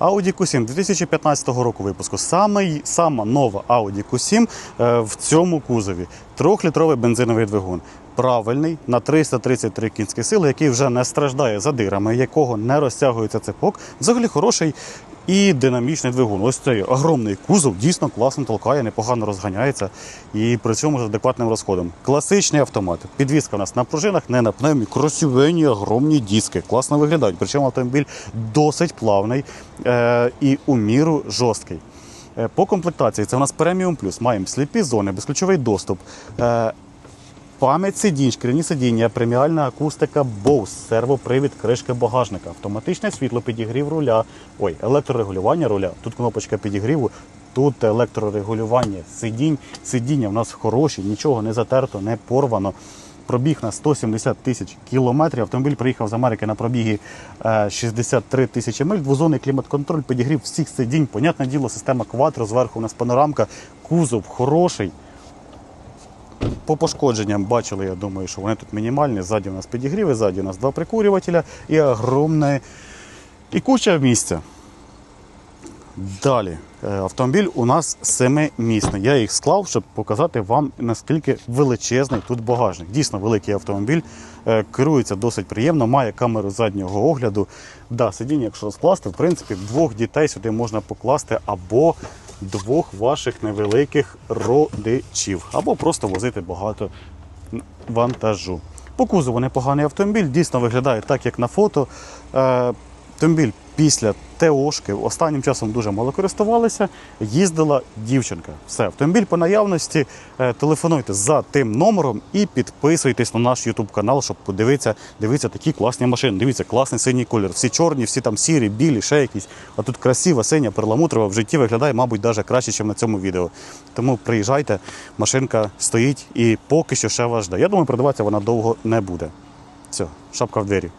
Audi Q7 2015 року випуску. Саме, сама нова Audi Q7 е, в цьому кузові. Трьохлітровий бензиновий двигун. Правильний на 333 кінські сили, який вже не страждає задирами, якого не розтягується цепок. Взагалі хороший і динамічний двигун. Ось цей огромний кузов дійсно класно толкає, непогано розганяється і при цьому з адекватним розходом. Класичний автомат. Підвізка у нас на пружинах, не на пневмі, красивенні, огромні диски. Класно виглядають. Причому автомобіль досить плавний е- і у міру жорсткий. Е, По комплектації це у нас преміум плюс. Маємо сліпі зони, безключовий доступ. Е, Пам'ять сидінь, шкіряні сидіння, преміальна акустика Bose, сервопривід кришки багажника, автоматичне світло, підігрів руля, ой, електрорегулювання руля. Тут кнопочка підігріву, тут електрорегулювання сидінь. Сидіння в нас хороші, нічого не затерто, не порвано. Пробіг на 170 тисяч кілометрів. Автомобіль приїхав з Америки на пробігі е, 63 тисячі миль. Двозонний клімат-контроль, підігрів всіх сидінь. Понятне діло, система кватро, зверху у нас панорамка, кузов хороший. По пошкодженням бачили, я думаю, що вони тут мінімальні. Ззаді у нас підігріви, ззаді у нас два прикурювателя і огромне і куча місця. Далі. Е, Автомобіль у нас семимісний. Я їх склав, щоб показати вам, наскільки величезний тут багажник. Дійсно великий автомобіль, е, керується досить приємно, має камеру заднього огляду. Да, сидіння, якщо розкласти, в принципі, двох дітей сюди можна покласти або двох ваших невеликих родичів, або просто возити багато вантажу. По кузову непоганий автомобіль, дійсно виглядає так, як на фото. Е, Автомобіль після ТОшки останнім часом дуже мало користувалися. Їздила дівчинка. Все, автомобіль по наявності. Е, Телефонуйте за тим номером і підписуйтесь на наш YouTube канал, щоб подивитися дивитися такі класні машини. Дивіться, класний синій колір. Всі чорні, всі там сірі, білі, ще якісь. А тут красива синя перламутрова в житті виглядає, мабуть, навіть краще, ніж на цьому відео. Тому приїжджайте, машинка стоїть і поки що ще вас жде. Я думаю, продаватися вона довго не буде. Все, шапка в двері.